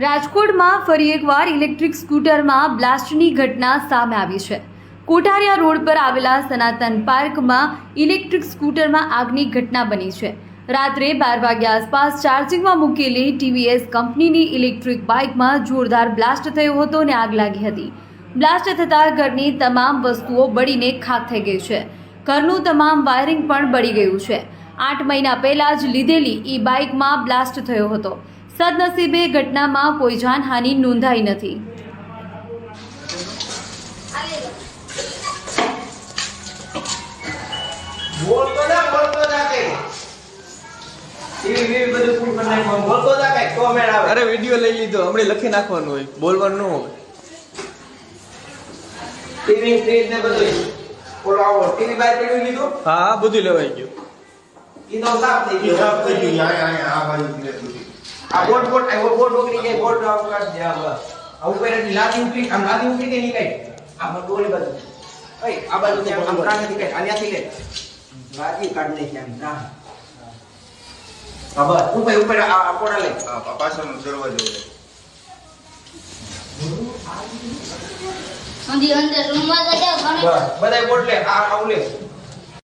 રાજકોટમાં ફરી એકવાર ઇલેક્ટ્રિક સ્કૂટરમાં બ્લાસ્ટની ઘટના સામે આવી છે. કોઠારિયા રોડ પર આવેલા સનાતન પાર્કમાં ઇલેક્ટ્રિક સ્કૂટરમાં આગની ઘટના બની છે. રાત્રે બાર વાગ્યા આસપાસ ચાર્જિંગમાં મૂકેલી ટીવીએસ કંપનીની ઇલેક્ટ્રિક બાઇકમાં જોરદાર બ્લાસ્ટ થયો હતો અને આગ લાગી હતી. બ્લાસ્ટ થતાં ઘરની તમામ વસ્તુઓ બળીને ખાક થઈ ગઈ છે. ઘરનું તમામ વાયરિંગ પણ બળી ગયું છે. આઠ મહિના પહેલા જ લીધેલી ઈ બાઇકમાં બ્લાસ્ટ થયો હતો. સદનસીબે ઘટનામાં કોઈ જાનહાનિ નોંધાઈ નથી. અરે વીડિયો લઈ લીધો. હમણાં લખી નાખવાનું હોય. બોલવાનું ન હોય. ટીવી ફ્રીજ ને બધું ઓલો આવો ટીવી બાય પડ્યું લીધું? હા હા બધું લેવાઈ ગયું. ઈ સાફ થઈ ગયું સાફ થઈ ગયું અહીંયા અહીંયા આ બાજુ પ્લેટ બધી. આ બોટ બોટ આ બોટ ઓગળી જાય બોટ આવ કાઢ દે આ આ ઉપર એટલી લાદી ઉતરી આમ લાદી ઉતરી કે નહીં કઈ? આ બધું ઓલી બાજુ. ઓય આ બાજુ થી આમ કાઢી કઈ. આન્યાથી લે. લાદી કાઢ નાખી આમ. ના હા ઉપર ઉપર આ આ લે. હા, પાછળનો દરવાજો છે. અંદર રૂમમાં તો બસ. બધાય બોટ લે. આ આવું લે.